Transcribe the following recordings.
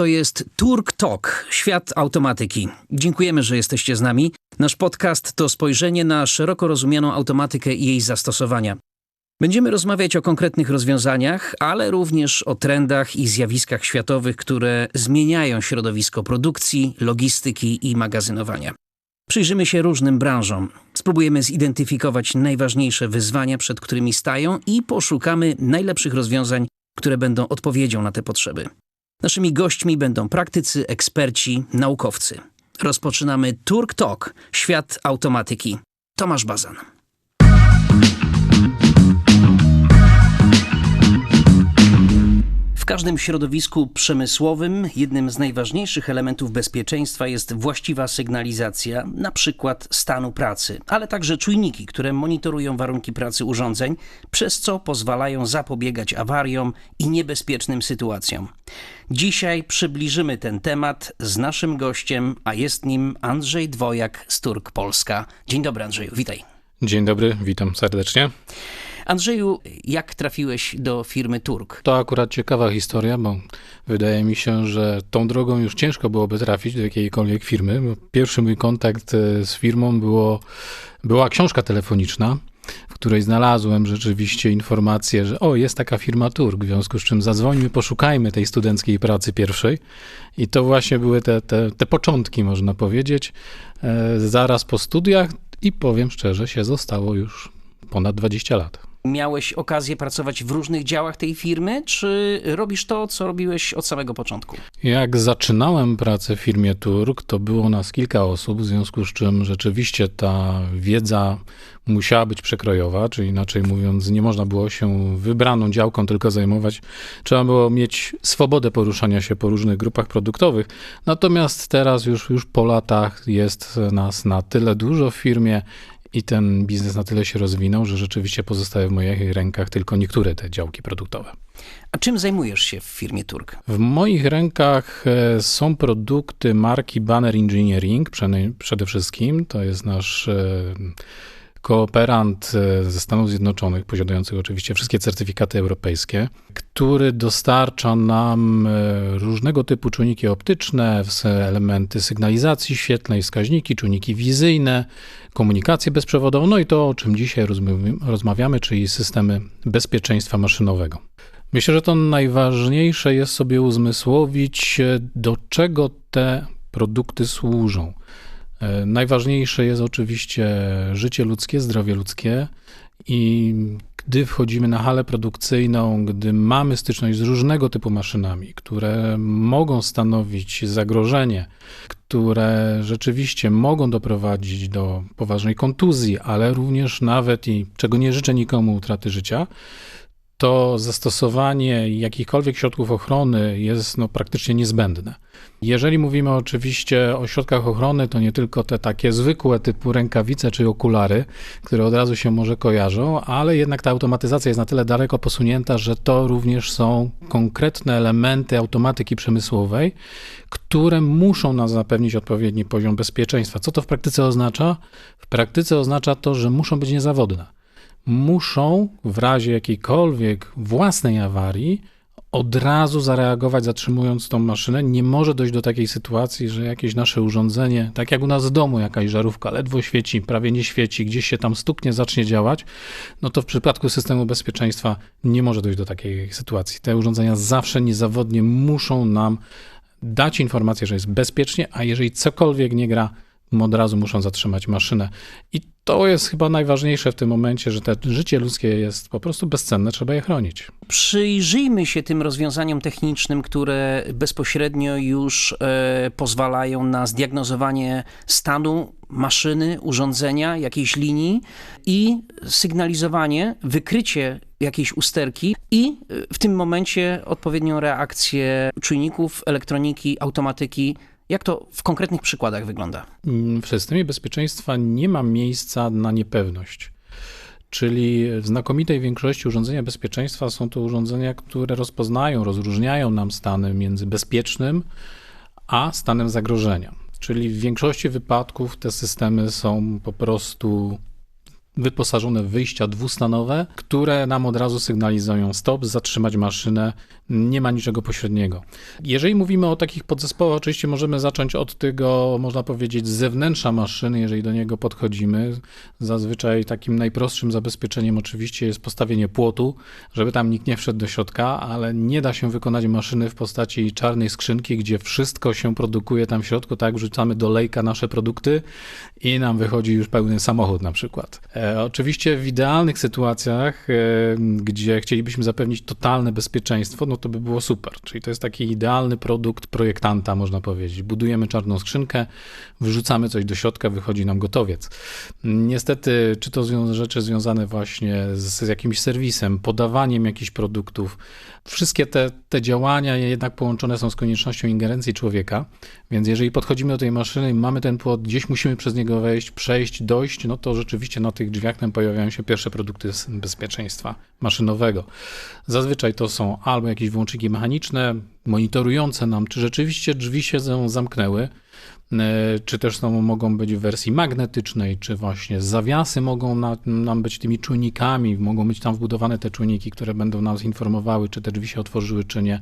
To jest Turk Talk, świat automatyki. Dziękujemy, że jesteście z nami. Nasz podcast to spojrzenie na szeroko rozumianą automatykę i jej zastosowania. Będziemy rozmawiać o konkretnych rozwiązaniach, ale również o trendach i zjawiskach światowych, które zmieniają środowisko produkcji, logistyki i magazynowania. Przyjrzymy się różnym branżom, spróbujemy zidentyfikować najważniejsze wyzwania, przed którymi stają i poszukamy najlepszych rozwiązań, które będą odpowiedzią na te potrzeby. Naszymi gośćmi będą praktycy, eksperci, naukowcy. Rozpoczynamy Turk Talk, świat automatyki. Tomasz Bazan. W każdym środowisku przemysłowym jednym z najważniejszych elementów bezpieczeństwa jest właściwa sygnalizacja, na przykład stanu pracy, ale także czujniki, które monitorują warunki pracy urządzeń, przez co pozwalają zapobiegać awariom i niebezpiecznym sytuacjom. Dzisiaj przybliżymy ten temat z naszym gościem, a jest nim Andrzej Dwojak z Turk Polska. Dzień dobry Andrzeju, witaj. Dzień dobry, witam serdecznie. Andrzeju, jak trafiłeś do firmy Turk? To akurat ciekawa historia, bo wydaje mi się, że tą drogą już ciężko byłoby trafić do jakiejkolwiek firmy. Pierwszy mój kontakt e, z firmą było, była książka telefoniczna, w której znalazłem rzeczywiście informację, że o, jest taka firma Turk, w związku z czym zadzwońmy, poszukajmy tej studenckiej pracy pierwszej. I to właśnie były te, te, te początki, można powiedzieć, e, zaraz po studiach i powiem szczerze, się zostało już ponad 20 lat. Miałeś okazję pracować w różnych działach tej firmy, czy robisz to, co robiłeś od samego początku? Jak zaczynałem pracę w firmie Turk, to było nas kilka osób, w związku z czym rzeczywiście ta wiedza musiała być przekrojowa, czyli inaczej mówiąc, nie można było się wybraną działką tylko zajmować. Trzeba było mieć swobodę poruszania się po różnych grupach produktowych. Natomiast teraz już, już po latach jest nas na tyle dużo w firmie i ten biznes na tyle się rozwinął, że rzeczywiście pozostaje w moich rękach tylko niektóre te działki produktowe. A czym zajmujesz się w firmie Turk? W moich rękach e, są produkty marki Banner Engineering przede wszystkim. To jest nasz e, kooperant e, ze Stanów Zjednoczonych, posiadający oczywiście wszystkie certyfikaty europejskie, który dostarcza nam e, różnego typu czujniki optyczne, elementy sygnalizacji świetlnej, wskaźniki, czujniki wizyjne, komunikację bezprzewodową, no i to, o czym dzisiaj rozmawiamy, czyli systemy bezpieczeństwa maszynowego. Myślę, że to najważniejsze jest sobie uzmysłowić, e, do czego te produkty służą. E, najważniejsze jest oczywiście życie ludzkie, zdrowie ludzkie i gdy wchodzimy na halę produkcyjną, gdy mamy styczność z różnego typu maszynami, które mogą stanowić zagrożenie, które rzeczywiście mogą doprowadzić do poważnej kontuzji, ale również nawet i czego nie życzę nikomu utraty życia, to zastosowanie jakichkolwiek środków ochrony jest no, praktycznie niezbędne. Jeżeli mówimy oczywiście o środkach ochrony, to nie tylko te takie zwykłe typu rękawice czy okulary, które od razu się może kojarzą, ale jednak ta automatyzacja jest na tyle daleko posunięta, że to również są konkretne elementy automatyki przemysłowej, które muszą nam zapewnić odpowiedni poziom bezpieczeństwa. Co to w praktyce oznacza? W praktyce oznacza to, że muszą być niezawodne muszą w razie jakiejkolwiek własnej awarii od razu zareagować, zatrzymując tą maszynę. Nie może dojść do takiej sytuacji, że jakieś nasze urządzenie, tak jak u nas w domu, jakaś żarówka ledwo świeci, prawie nie świeci, gdzieś się tam stuknie, zacznie działać, no to w przypadku systemu bezpieczeństwa nie może dojść do takiej sytuacji. Te urządzenia zawsze niezawodnie muszą nam dać informację, że jest bezpiecznie, a jeżeli cokolwiek nie gra, od razu muszą zatrzymać maszynę. I to jest chyba najważniejsze w tym momencie, że te życie ludzkie jest po prostu bezcenne, trzeba je chronić. Przyjrzyjmy się tym rozwiązaniom technicznym, które bezpośrednio już e, pozwalają na zdiagnozowanie stanu maszyny, urządzenia, jakiejś linii i sygnalizowanie, wykrycie jakiejś usterki i e, w tym momencie odpowiednią reakcję czujników, elektroniki, automatyki jak to w konkretnych przykładach wygląda? W systemie bezpieczeństwa nie ma miejsca na niepewność. Czyli w znakomitej większości urządzenia bezpieczeństwa są to urządzenia, które rozpoznają, rozróżniają nam stany między bezpiecznym a stanem zagrożenia. Czyli w większości wypadków te systemy są po prostu wyposażone w wyjścia dwustanowe, które nam od razu sygnalizują stop, zatrzymać maszynę, nie ma niczego pośredniego. Jeżeli mówimy o takich podzespołach, oczywiście możemy zacząć od tego, można powiedzieć, zewnętrza maszyny, jeżeli do niego podchodzimy. Zazwyczaj takim najprostszym zabezpieczeniem oczywiście jest postawienie płotu, żeby tam nikt nie wszedł do środka, ale nie da się wykonać maszyny w postaci czarnej skrzynki, gdzie wszystko się produkuje tam w środku, tak, wrzucamy do lejka nasze produkty i nam wychodzi już pełny samochód na przykład. E, oczywiście w idealnych sytuacjach, e, gdzie chcielibyśmy zapewnić totalne bezpieczeństwo, no to by było super. Czyli to jest taki idealny produkt projektanta, można powiedzieć. Budujemy czarną skrzynkę, wrzucamy coś do środka, wychodzi nam gotowiec. Niestety, czy to rzeczy związane właśnie z, z jakimś serwisem, podawaniem jakichś produktów, wszystkie te, te działania jednak połączone są z koniecznością ingerencji człowieka, więc jeżeli podchodzimy do tej maszyny i mamy ten płot, gdzieś musimy przez niego wejść, przejść, dojść, no to rzeczywiście na tych drzwiach nam pojawiają się pierwsze produkty bezpieczeństwa maszynowego. Zazwyczaj to są albo jakieś włączyki mechaniczne, monitorujące nam, czy rzeczywiście drzwi się zamknęły, czy też są, mogą być w wersji magnetycznej, czy właśnie zawiasy mogą na, nam być tymi czujnikami, mogą być tam wbudowane te czujniki, które będą nas informowały, czy te drzwi się otworzyły, czy nie,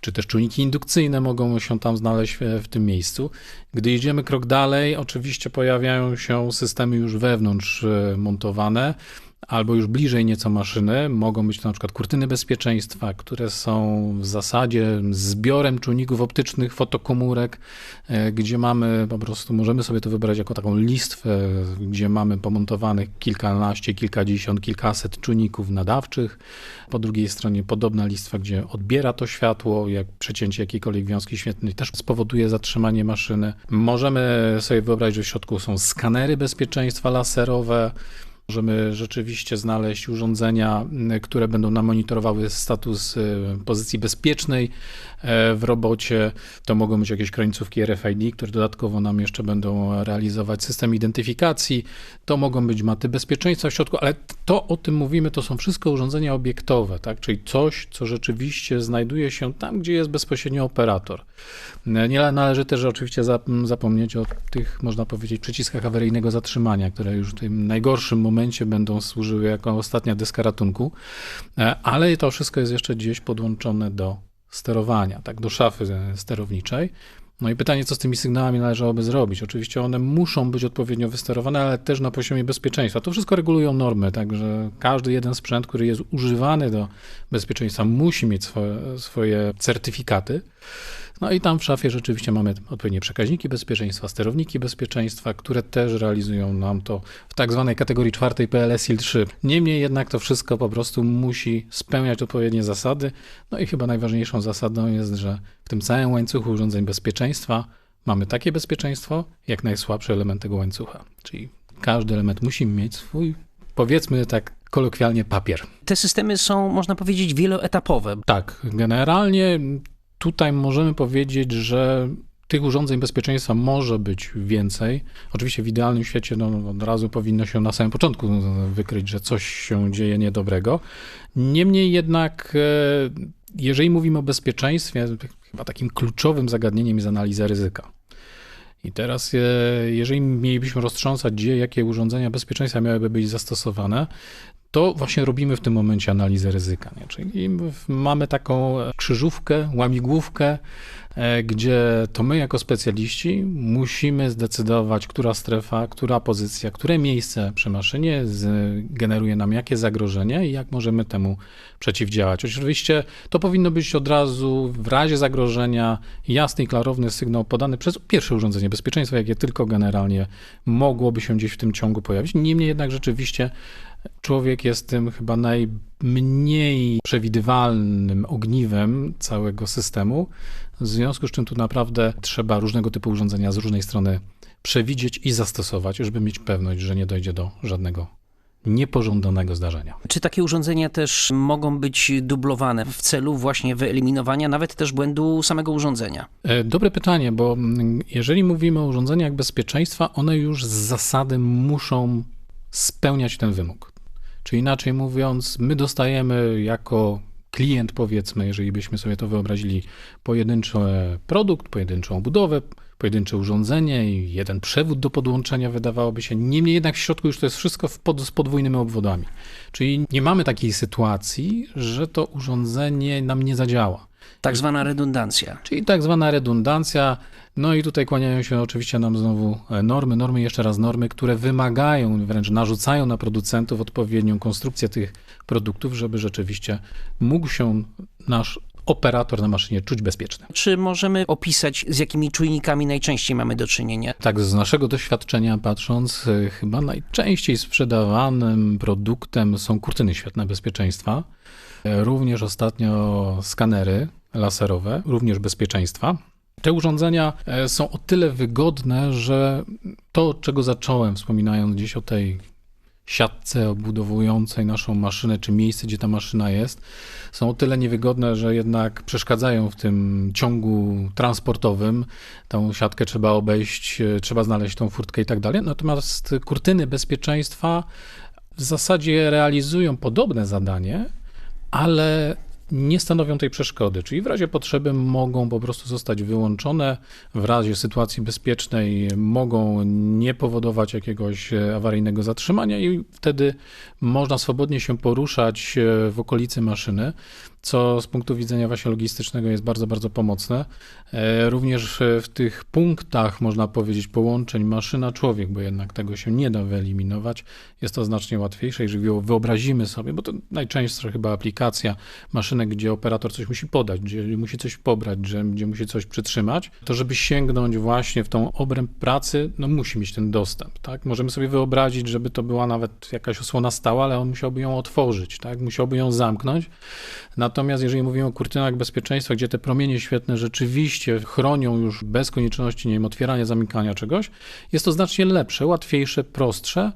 czy też czujniki indukcyjne mogą się tam znaleźć w, w tym miejscu. Gdy idziemy krok dalej, oczywiście pojawiają się systemy już wewnątrz e, montowane, albo już bliżej nieco maszyny. Mogą być to na przykład kurtyny bezpieczeństwa, które są w zasadzie zbiorem czujników optycznych, fotokomórek, e, gdzie mamy po prostu, możemy sobie to wybrać jako taką listwę, gdzie mamy pomontowanych kilkanaście, kilkadziesiąt, kilkaset czujników nadawczych. Po drugiej stronie podobna listwa, gdzie odbiera to światło, jak przecięcie jakiejkolwiek wiązki świetlnej też spowoduje zatrzymanie maszyny. Możemy sobie wyobrazić, że w środku są skanery bezpieczeństwa laserowe, Możemy rzeczywiście znaleźć urządzenia, które będą nam monitorowały status y, pozycji bezpiecznej e, w robocie. To mogą być jakieś krańcówki RFID, które dodatkowo nam jeszcze będą realizować system identyfikacji. To mogą być maty bezpieczeństwa w środku, ale to o tym mówimy, to są wszystko urządzenia obiektowe, tak? czyli coś, co rzeczywiście znajduje się tam, gdzie jest bezpośrednio operator. Nie należy też oczywiście zapomnieć o tych, można powiedzieć, przyciskach awaryjnego zatrzymania, które już w tym najgorszym momencie będą służyły jako ostatnia deska ratunku, e, ale to wszystko jest jeszcze gdzieś podłączone do sterowania, tak, do szafy sterowniczej. No i pytanie, co z tymi sygnałami należałoby zrobić? Oczywiście one muszą być odpowiednio wysterowane, ale też na poziomie bezpieczeństwa. To wszystko regulują normy, także każdy jeden sprzęt, który jest używany do bezpieczeństwa, musi mieć swoje, swoje certyfikaty. No i tam w szafie rzeczywiście mamy odpowiednie przekaźniki bezpieczeństwa, sterowniki bezpieczeństwa, które też realizują nam to w tak zwanej kategorii czwartej PLS-IL 3. Niemniej jednak to wszystko po prostu musi spełniać odpowiednie zasady. No i chyba najważniejszą zasadą jest, że w tym całym łańcuchu urządzeń bezpieczeństwa mamy takie bezpieczeństwo, jak najsłabszy element tego łańcucha. Czyli każdy element musi mieć swój, powiedzmy tak kolokwialnie, papier. Te systemy są, można powiedzieć, wieloetapowe. Tak, generalnie tutaj możemy powiedzieć, że tych urządzeń bezpieczeństwa może być więcej. Oczywiście w idealnym świecie no, od razu powinno się na samym początku wykryć, że coś się dzieje niedobrego. Niemniej jednak, e, jeżeli mówimy o bezpieczeństwie, chyba takim kluczowym zagadnieniem jest analiza ryzyka. I teraz, e, jeżeli mielibyśmy roztrząsać, gdzie jakie urządzenia bezpieczeństwa miałyby być zastosowane, to właśnie robimy w tym momencie analizę ryzyka. Nie? Czyli mamy taką krzyżówkę, łamigłówkę, e, gdzie to my jako specjaliści musimy zdecydować, która strefa, która pozycja, które miejsce przy maszynie generuje nam jakie zagrożenie i jak możemy temu przeciwdziałać. Oczywiście to powinno być od razu w razie zagrożenia jasny i klarowny sygnał podany przez pierwsze urządzenie bezpieczeństwa, jakie tylko generalnie mogłoby się gdzieś w tym ciągu pojawić. Niemniej jednak rzeczywiście Człowiek jest tym chyba najmniej przewidywalnym ogniwem całego systemu, w związku z czym tu naprawdę trzeba różnego typu urządzenia z różnej strony przewidzieć i zastosować, żeby mieć pewność, że nie dojdzie do żadnego niepożądanego zdarzenia. Czy takie urządzenia też mogą być dublowane w celu właśnie wyeliminowania nawet też błędu samego urządzenia? E, dobre pytanie, bo jeżeli mówimy o urządzeniach bezpieczeństwa, one już z zasady muszą spełniać ten wymóg. Czy inaczej mówiąc, my dostajemy jako klient, powiedzmy, jeżeli byśmy sobie to wyobrazili, pojedynczy produkt, pojedynczą budowę, pojedyncze urządzenie i jeden przewód do podłączenia wydawałoby się. Niemniej jednak w środku już to jest wszystko pod, z podwójnymi obwodami. Czyli nie mamy takiej sytuacji, że to urządzenie nam nie zadziała. Tak zwana redundancja. Czyli tak zwana redundancja. No i tutaj kłaniają się oczywiście nam znowu e, normy, normy, jeszcze raz normy, które wymagają, wręcz narzucają na producentów odpowiednią konstrukcję tych produktów, żeby rzeczywiście mógł się nasz operator na maszynie czuć bezpieczny. Czy możemy opisać, z jakimi czujnikami najczęściej mamy do czynienia? Tak, z naszego doświadczenia patrząc, e, chyba najczęściej sprzedawanym produktem są kurtyny świetne bezpieczeństwa. E, Również ostatnio skanery laserowe, również bezpieczeństwa. Te urządzenia e, są o tyle wygodne, że to, czego zacząłem, wspominając gdzieś o tej siatce obudowującej naszą maszynę, czy miejsce, gdzie ta maszyna jest, są o tyle niewygodne, że jednak przeszkadzają w tym ciągu transportowym. Tą siatkę trzeba obejść, e, trzeba znaleźć tą furtkę i tak dalej. Natomiast kurtyny bezpieczeństwa w zasadzie realizują podobne zadanie, ale nie stanowią tej przeszkody, czyli w razie potrzeby mogą po prostu zostać wyłączone, w razie sytuacji bezpiecznej mogą nie powodować jakiegoś e, awaryjnego zatrzymania i wtedy można swobodnie się poruszać e, w okolicy maszyny, co z punktu widzenia właśnie logistycznego jest bardzo, bardzo pomocne. E, Również w tych punktach, można powiedzieć, połączeń maszyna-człowiek, bo jednak tego się nie da wyeliminować, jest to znacznie łatwiejsze. Jeżeli wyobrazimy sobie, bo to najczęstsza chyba aplikacja maszynek, gdzie operator coś musi podać, gdzie musi coś pobrać, gdzie musi coś przytrzymać, to żeby sięgnąć właśnie w tą obręb pracy, no musi mieć ten dostęp, tak? Możemy sobie wyobrazić, żeby to była nawet jakaś osłona stała, ale on musiałby ją otworzyć, tak? Musiałby ją zamknąć. Natomiast jeżeli mówimy o kurtynach bezpieczeństwa, gdzie te promienie świetne rzeczywiście chronią już bez konieczności, nie wiem, otwierania, zamykania czegoś, jest to znacznie lepsze, łatwiejsze, prostsze.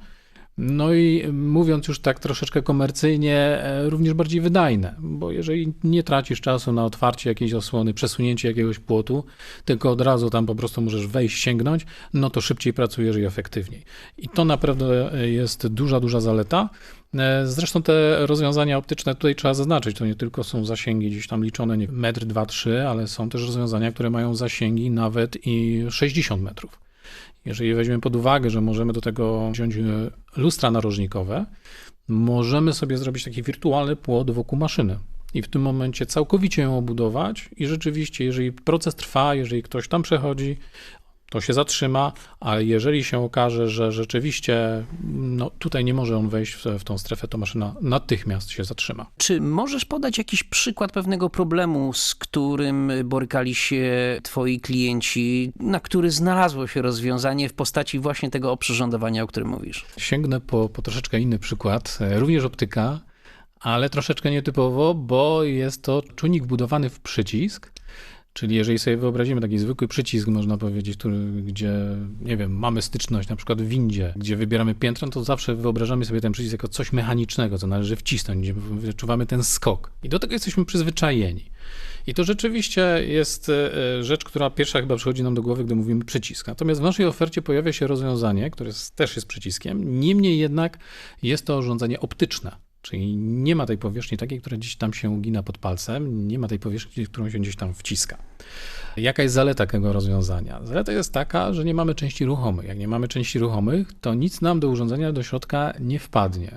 No i mówiąc już tak troszeczkę komercyjnie, e, również bardziej wydajne, bo jeżeli nie tracisz czasu na otwarcie jakiejś osłony, przesunięcie jakiegoś płotu, tylko od razu tam po prostu możesz wejść, sięgnąć, no to szybciej pracujesz i efektywniej. I to naprawdę e, jest duża, duża zaleta. E, Zresztą te rozwiązania optyczne tutaj trzeba zaznaczyć, to nie tylko są zasięgi gdzieś tam liczone, nie metr, dwa, trzy, ale są też rozwiązania, które mają zasięgi nawet i 60 metrów. Jeżeli weźmiemy pod uwagę, że możemy do tego wziąć e, lustra narożnikowe, możemy sobie zrobić taki wirtualny płot wokół maszyny. I w tym momencie całkowicie ją obudować i rzeczywiście, jeżeli proces trwa, jeżeli ktoś tam przechodzi, to się zatrzyma, a jeżeli się okaże, że rzeczywiście no, tutaj nie może on wejść w, w tą strefę, to maszyna natychmiast się zatrzyma. Czy możesz podać jakiś przykład pewnego problemu, z którym borykali się twoi klienci, na który znalazło się rozwiązanie w postaci właśnie tego oprzyrządowania, o którym mówisz? Sięgnę po, po troszeczkę inny przykład, e, również optyka, ale troszeczkę nietypowo, bo jest to czujnik wbudowany w przycisk. Czyli jeżeli sobie wyobrazimy taki zwykły przycisk, można powiedzieć, który, gdzie, nie wiem, mamy styczność na przykład w windzie, gdzie wybieramy piętro, no to zawsze wyobrażamy sobie ten przycisk jako coś mechanicznego, co należy wcisnąć, gdzie wyczuwamy ten skok. I do tego jesteśmy przyzwyczajeni. I to rzeczywiście jest e, rzecz, która pierwsza chyba przychodzi nam do głowy, gdy mówimy przycisk. Natomiast w naszej ofercie pojawia się rozwiązanie, które też jest przyciskiem, niemniej jednak jest to urządzenie optyczne. Czyli nie ma tej powierzchni takiej, która gdzieś tam się ugina pod palcem, nie ma tej powierzchni, którą się gdzieś tam wciska. Jaka jest zaleta tego rozwiązania? Zaleta jest taka, że nie mamy części ruchomych. Jak nie mamy części ruchomych, to nic nam do urządzenia, do środka nie wpadnie.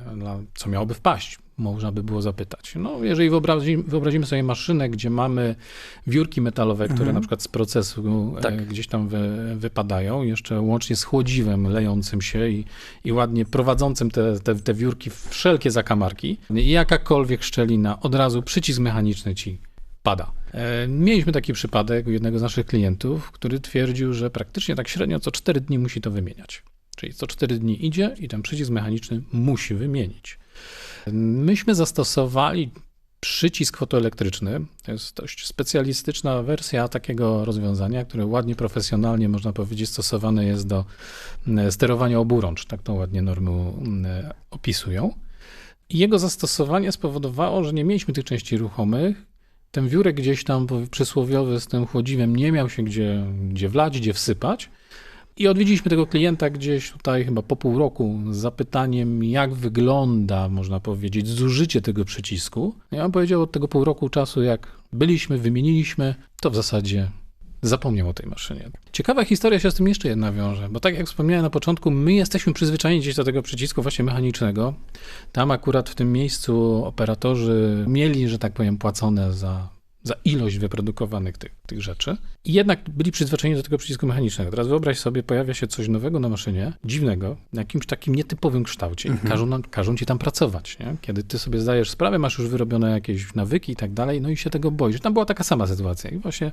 Co miałoby wpaść? Można by było zapytać. No, jeżeli wyobrazimy, wyobrazimy sobie maszynę, gdzie mamy wiórki metalowe, które Mhm. na przykład z procesu e, Tak. gdzieś tam wy, wypadają, jeszcze łącznie z chłodziwem lejącym się i, i ładnie prowadzącym te, te, te wiórki w wszelkie zakamarki, jakakolwiek szczelina, od razu przycisk mechaniczny ci pada. E, Mieliśmy taki przypadek u jednego z naszych klientów, który twierdził, że praktycznie tak średnio co 4 dni musi to wymieniać. Czyli co 4 dni idzie i ten przycisk mechaniczny musi wymienić. Myśmy zastosowali przycisk fotoelektryczny. To jest dość specjalistyczna wersja takiego rozwiązania, które ładnie, profesjonalnie, można powiedzieć, stosowane jest do e, sterowania oburącz. Tak to ładnie normy e, opisują. I jego zastosowanie spowodowało, że nie mieliśmy tych części ruchomych. Ten wiórek gdzieś tam przysłowiowy z tym chłodziwem nie miał się gdzie, gdzie wlać, gdzie wsypać. I odwiedziliśmy tego klienta gdzieś tutaj chyba po pół roku z zapytaniem, jak wygląda, można powiedzieć, zużycie tego przycisku. Ja on powiedział od tego pół roku czasu, jak byliśmy, wymieniliśmy, to w zasadzie zapomniał o tej maszynie. Ciekawa historia się z tym jeszcze jedna wiąże, bo tak jak wspomniałem na początku, my jesteśmy przyzwyczajeni gdzieś do tego przycisku właśnie mechanicznego. Tam akurat w tym miejscu operatorzy mieli, że tak powiem, płacone za za ilość wyprodukowanych tych, tych rzeczy. I jednak byli przyzwyczajeni do tego przycisku mechanicznego. Teraz wyobraź sobie, pojawia się coś nowego na maszynie, dziwnego, w jakimś takim nietypowym kształcie. Mhm. Każą, nam, każą ci tam pracować. Nie? Kiedy ty sobie zdajesz sprawę, masz już wyrobione jakieś nawyki i tak dalej, no i się tego boisz. Tam była taka sama sytuacja. I właśnie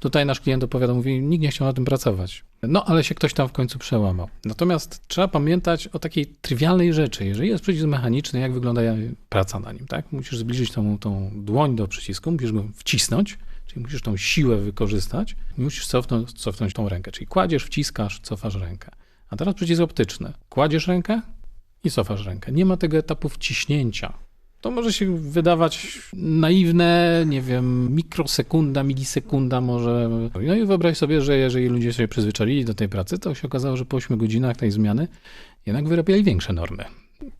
tutaj nasz klient opowiada, mówi, nikt nie chciał na tym pracować. No, ale się ktoś tam w końcu przełamał. Natomiast trzeba pamiętać o takiej trywialnej rzeczy. Jeżeli jest przycisk mechaniczny, jak wygląda praca na nim, tak? Musisz zbliżyć tą, tą dłoń do przycisku, musisz go wcisnąć, czyli musisz tą siłę wykorzystać musisz cofnąć, cofnąć tą rękę. Czyli kładziesz, wciskasz, cofasz rękę. A teraz przycisk optyczny. Kładziesz rękę i cofasz rękę. Nie ma tego etapu wciśnięcia. To może się wydawać naiwne, nie wiem, mikrosekunda, milisekunda może. No i wyobraź sobie, że jeżeli ludzie się przyzwyczaili do tej pracy, to się okazało, że po 8 godzinach tej zmiany jednak wyrabiali większe normy.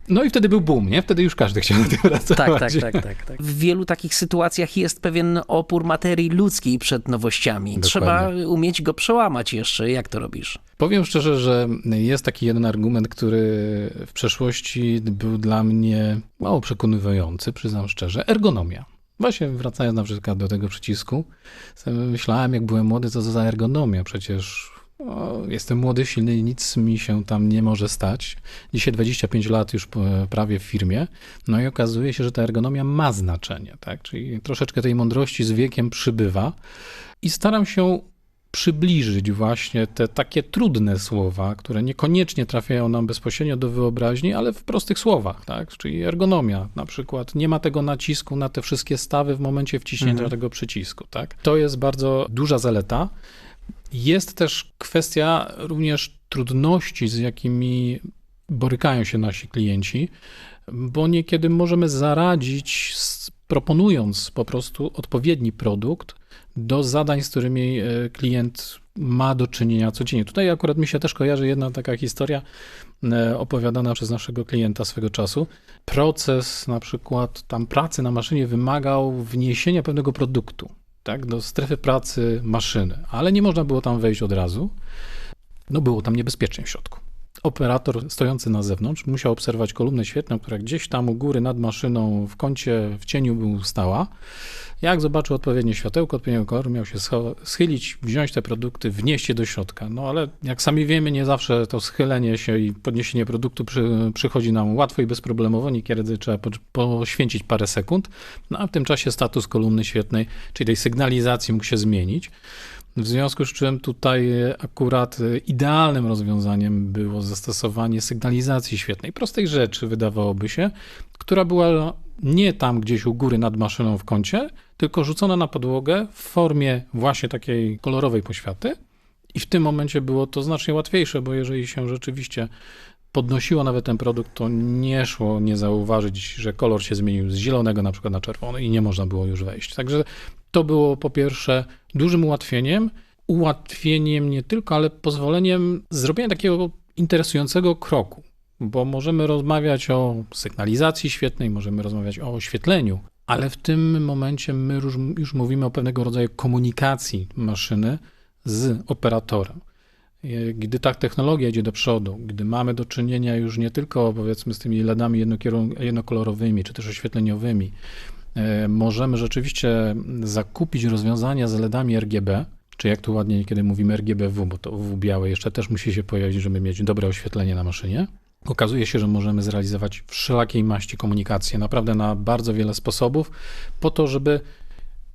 No i wtedy był boom, nie? Wtedy już każdy chciał na tym pracować. Tak, tak, tak, tak, tak. W wielu takich sytuacjach jest pewien opór materii ludzkiej przed nowościami. Dokładnie. Trzeba umieć go przełamać jeszcze. Jak to robisz? Powiem szczerze, że jest taki jeden argument, który w przeszłości był dla mnie mało przekonywujący, przyznam szczerze. Ergonomia. Właśnie wracając na przykład do tego przycisku, myślałem, jak byłem młody, co to za ergonomia. Przecież jestem młody, silny i nic mi się tam nie może stać. Dzisiaj 25 lat już prawie w firmie. No i okazuje się, że ta ergonomia ma znaczenie, tak? Czyli troszeczkę tej mądrości z wiekiem przybywa i staram się przybliżyć właśnie te takie trudne słowa, które niekoniecznie trafiają nam bezpośrednio do wyobraźni, ale w prostych słowach, tak? Czyli ergonomia na przykład. Nie ma tego nacisku na te wszystkie stawy w momencie wciśnięcia mhm. tego przycisku, tak? To jest bardzo duża zaleta. Jest też kwestia również trudności, z jakimi borykają się nasi klienci, bo niekiedy możemy zaradzić, proponując po prostu odpowiedni produkt do zadań, z którymi e, klient ma do czynienia codziennie. Tutaj akurat mi się też kojarzy jedna taka historia e, opowiadana przez naszego klienta swego czasu. Proces na przykład tam pracy na maszynie wymagał wniesienia pewnego produktu tak, do strefy pracy maszyny, ale nie można było tam wejść od razu. No było tam niebezpiecznie w środku. Operator stojący na zewnątrz musiał obserwować kolumnę świetną, która gdzieś tam u góry nad maszyną w kącie, w cieniu był stała. Jak zobaczył odpowiednie światełko, odpowiedniego koloru, miał się schylić, wziąć te produkty, wnieść je do środka. No ale jak sami wiemy, nie zawsze to schylenie się i podniesienie produktu przy, przychodzi nam łatwo i bezproblemowo, niekiedy trzeba poświęcić parę sekund. No a w tym czasie status kolumny świetnej, czyli tej sygnalizacji mógł się zmienić. W związku z czym tutaj akurat idealnym rozwiązaniem było zastosowanie sygnalizacji świetnej, prostej rzeczy wydawałoby się, która była nie tam gdzieś u góry nad maszyną w kącie, tylko rzucona na podłogę w formie właśnie takiej kolorowej poświaty. I w tym momencie było to znacznie łatwiejsze, bo jeżeli się rzeczywiście podnosiło nawet ten produkt, to nie szło nie zauważyć, że kolor się zmienił z zielonego na przykład na czerwony i nie można było już wejść. Także to było po pierwsze dużym ułatwieniem, ułatwieniem nie tylko, ale pozwoleniem zrobienia takiego interesującego kroku, bo możemy rozmawiać o sygnalizacji świetnej, możemy rozmawiać o oświetleniu, ale w tym momencie my już, już mówimy o pewnego rodzaju komunikacji maszyny z operatorem. Gdy ta technologia idzie do przodu, gdy mamy do czynienia już nie tylko powiedzmy z tymi LEDami jednokolorowymi czy też oświetleniowymi, e, możemy rzeczywiście zakupić rozwiązania z LEDami RGB, czy jak tu ładnie kiedy mówimy RGBW, bo to W białe jeszcze też musi się pojawić, żeby mieć dobre oświetlenie na maszynie. Okazuje się, że możemy zrealizować wszelakiej maści komunikację, naprawdę na bardzo wiele sposobów, po to, żeby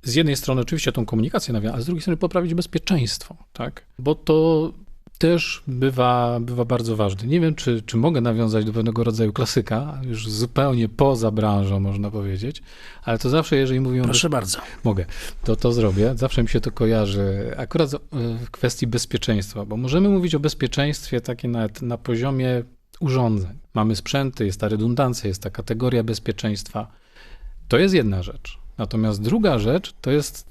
z jednej strony oczywiście tą komunikację nawiązać, a z drugiej strony poprawić bezpieczeństwo, tak? Bo to też bywa, bywa bardzo ważne. Nie wiem, czy, czy mogę nawiązać do pewnego rodzaju klasyka, już zupełnie poza branżą, można powiedzieć, ale to zawsze, jeżeli mówią... Proszę bardzo. Mogę, to to zrobię. Zawsze mi się to kojarzy akurat w kwestii bezpieczeństwa, bo możemy mówić o bezpieczeństwie takie nawet na poziomie urządzeń. Mamy sprzęty, jest ta redundancja, jest ta kategoria bezpieczeństwa. To jest jedna rzecz. Natomiast druga rzecz to jest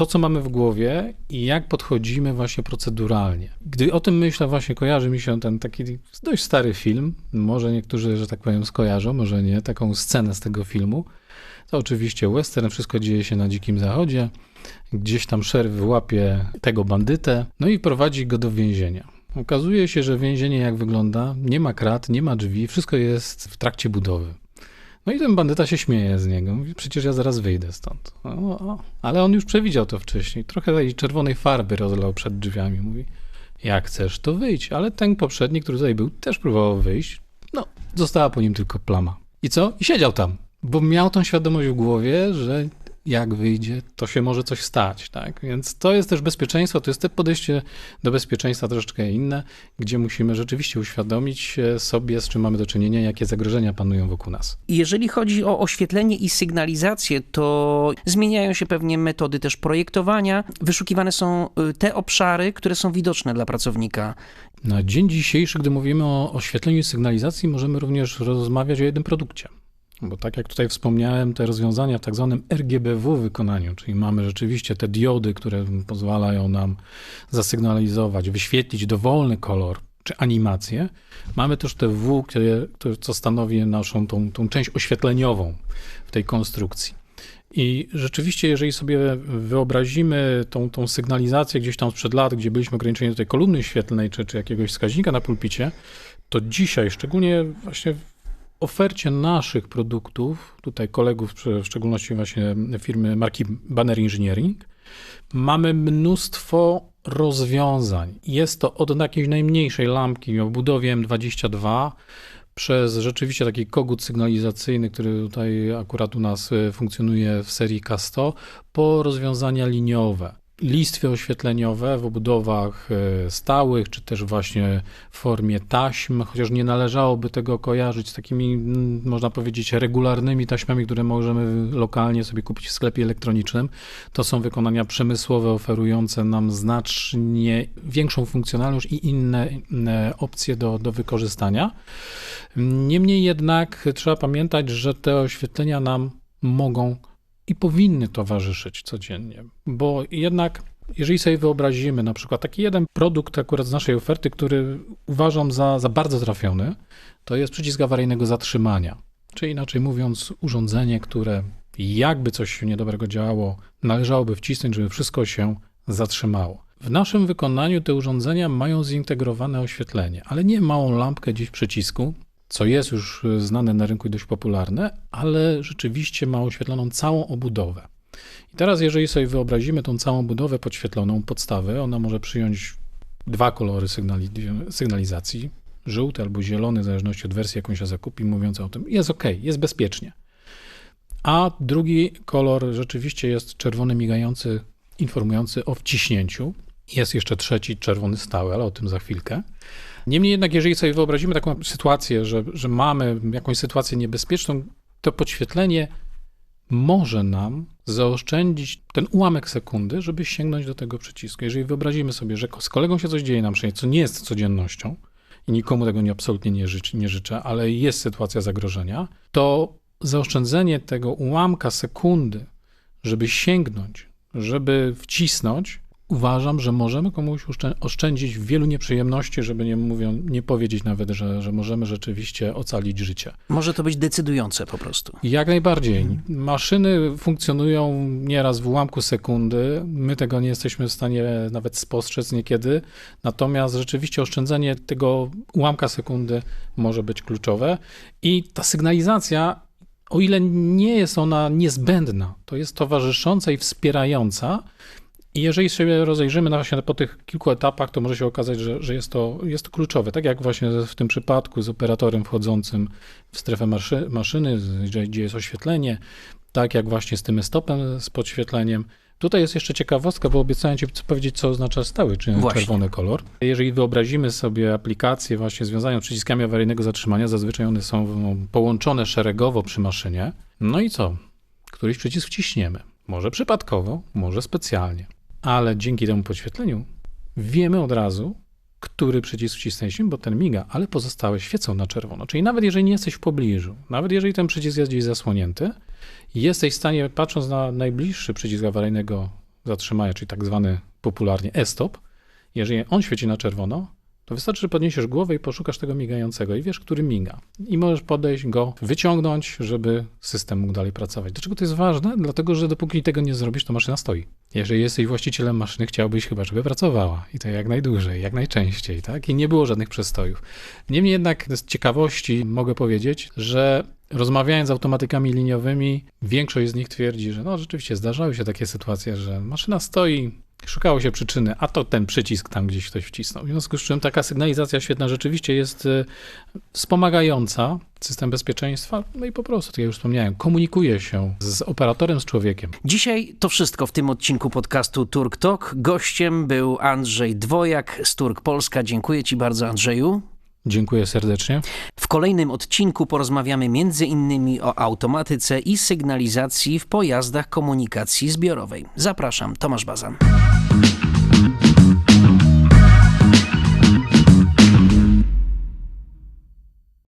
to, co mamy w głowie i jak podchodzimy właśnie proceduralnie. Gdy o tym myślę, właśnie kojarzy mi się ten taki dość stary film. Może niektórzy, że tak powiem, skojarzą, może nie, taką scenę z tego filmu. To oczywiście western, wszystko dzieje się na Dzikim Zachodzie. Gdzieś tam szerw łapie tego bandytę, no i prowadzi go do więzienia. Okazuje się, że więzienie jak wygląda, nie ma krat, nie ma drzwi, wszystko jest w trakcie budowy. No i ten bandyta się śmieje z niego. Mówi, przecież ja zaraz wyjdę stąd. O, o. Ale on już przewidział to wcześniej. Trochę tej czerwonej farby rozlał przed drzwiami. Mówi, jak chcesz, to wyjdź. Ale ten poprzedni, który tutaj był, też próbował wyjść. No, została po nim tylko plama. I co? I siedział tam. Bo miał tą świadomość w głowie, że jak wyjdzie, to się może coś stać, tak? Więc to jest też bezpieczeństwo, to jest te podejście do bezpieczeństwa troszeczkę inne, gdzie musimy rzeczywiście uświadomić sobie, z czym mamy do czynienia, jakie zagrożenia panują wokół nas. Jeżeli chodzi o oświetlenie i sygnalizację, to zmieniają się pewnie metody też projektowania. Wyszukiwane są y, te obszary, które są widoczne dla pracownika. Na dzień dzisiejszy, gdy mówimy o oświetleniu i sygnalizacji, możemy również rozmawiać o jednym produkcie. Bo tak jak tutaj wspomniałem, te rozwiązania w tak zwanym RGBW wykonaniu, czyli mamy rzeczywiście te diody, które pozwalają nam zasygnalizować, wyświetlić dowolny kolor czy animację. Mamy też te W, które, co stanowi naszą tą, tą część oświetleniową w tej konstrukcji. I rzeczywiście, jeżeli sobie wyobrazimy tą, tą sygnalizację gdzieś tam sprzed lat, gdzie byliśmy ograniczeni do tej kolumny świetlnej czy, czy jakiegoś wskaźnika na pulpicie, to dzisiaj, szczególnie właśnie ofercie naszych produktów, tutaj kolegów, w szczególności właśnie firmy marki Banner Engineering, mamy mnóstwo rozwiązań. Jest to od jakiejś najmniejszej lampki o budowie M22 przez rzeczywiście taki kogut sygnalizacyjny, który tutaj akurat u nas e, funkcjonuje w serii K100, po rozwiązania liniowe listwy oświetleniowe w obudowach e, stałych, czy też właśnie w formie taśm, chociaż nie należałoby tego kojarzyć z takimi, można powiedzieć, regularnymi taśmami, które możemy lokalnie sobie kupić w sklepie elektronicznym. To są wykonania przemysłowe oferujące nam znacznie większą funkcjonalność i inne, inne opcje do, do wykorzystania. Niemniej jednak trzeba pamiętać, że te oświetlenia nam mogą i powinny towarzyszyć codziennie, bo jednak jeżeli sobie wyobrazimy na przykład taki jeden produkt akurat z naszej oferty, który uważam za, za bardzo trafiony, to jest przycisk awaryjnego zatrzymania. Czy inaczej mówiąc, urządzenie, które jakby coś niedobrego działało, należałoby wcisnąć, żeby wszystko się zatrzymało. W naszym wykonaniu te urządzenia mają zintegrowane oświetlenie, ale nie małą lampkę gdzieś przycisku, co jest już e, znane na rynku i dość popularne, ale rzeczywiście ma oświetloną całą obudowę. I teraz, jeżeli sobie wyobrazimy tą całą budowę podświetloną, podstawę, ona może przyjąć dwa kolory sygnali sygnalizacji, żółty albo zielony, w zależności od wersji, jaką się zakupi, mówiąc o tym, jest ok, jest bezpiecznie. A drugi kolor rzeczywiście jest czerwony migający, informujący o wciśnięciu. Jest jeszcze trzeci, czerwony stały, ale o tym za chwilkę. Niemniej jednak, jeżeli sobie wyobrazimy taką sytuację, że, że mamy jakąś sytuację niebezpieczną, to podświetlenie może nam zaoszczędzić ten ułamek sekundy, żeby sięgnąć do tego przycisku. Jeżeli wyobrazimy sobie, że z kolegą się coś dzieje na przykład, co nie jest codziennością i nikomu tego nie, absolutnie nie, życzy, nie życzę, ale jest sytuacja zagrożenia, to zaoszczędzenie tego ułamka sekundy, żeby sięgnąć, żeby wcisnąć, uważam, że możemy komuś oszczędzić wielu nieprzyjemności, żeby nie, mówią, nie powiedzieć nawet, że, że możemy rzeczywiście ocalić życie. Może to być decydujące po prostu. Jak najbardziej. Maszyny funkcjonują nieraz w ułamku sekundy. My tego nie jesteśmy w stanie nawet spostrzec niekiedy. Natomiast rzeczywiście oszczędzenie tego ułamka sekundy może być kluczowe. I ta sygnalizacja o ile nie jest ona niezbędna, to jest towarzysząca i wspierająca, i jeżeli się rozejrzymy właśnie po tych kilku etapach, to może się okazać, że, że jest, to, jest to kluczowe. Tak jak właśnie w tym przypadku z operatorem wchodzącym w strefę maszy, maszyny, gdzie jest oświetlenie, tak jak właśnie z tym stopem, z podświetleniem. Tutaj jest jeszcze ciekawostka, bo obiecałem Ci powiedzieć, co oznacza stały, czy właśnie. czerwony kolor. Jeżeli wyobrazimy sobie aplikacje właśnie związane z przyciskami awaryjnego zatrzymania, zazwyczaj one są połączone szeregowo przy maszynie. No i co? Któryś przycisk wciśniemy. Może przypadkowo, może specjalnie ale dzięki temu podświetleniu wiemy od razu, który przycisk wcisnęliśmy, bo ten miga, ale pozostałe świecą na czerwono. Czyli nawet jeżeli nie jesteś w pobliżu, nawet jeżeli ten przycisk jest gdzieś zasłonięty, jesteś w stanie, patrząc na najbliższy przycisk awaryjnego zatrzymania, czyli tak zwany popularnie e-stop, jeżeli on świeci na czerwono, to wystarczy, że podniesiesz głowę i poszukasz tego migającego i wiesz, który miga. I możesz podejść go, wyciągnąć, żeby system mógł dalej pracować. Dlaczego to jest ważne? Dlatego, że dopóki tego nie zrobisz, to maszyna stoi. Jeżeli jesteś właścicielem maszyny, chciałbyś chyba, żeby pracowała. I to jak najdłużej, jak najczęściej, tak? I nie było żadnych przestojów. Niemniej jednak z ciekawości mogę powiedzieć, że rozmawiając z automatykami liniowymi, większość z nich twierdzi, że no rzeczywiście zdarzały się takie sytuacje, że maszyna stoi, Szukało się przyczyny, a to ten przycisk tam gdzieś ktoś wcisnął. W związku z czym taka sygnalizacja świetna rzeczywiście jest y, wspomagająca system bezpieczeństwa, no i po prostu, tak jak już wspomniałem, komunikuje się z operatorem, z człowiekiem. Dzisiaj to wszystko w tym odcinku podcastu Turk Talk. Gościem był Andrzej Dwojak z Turk Polska. Dziękuję Ci bardzo, Andrzeju. Dziękuję serdecznie. W kolejnym odcinku porozmawiamy innymi o automatyce i sygnalizacji w pojazdach komunikacji zbiorowej. Zapraszam, Tomasz Bazan.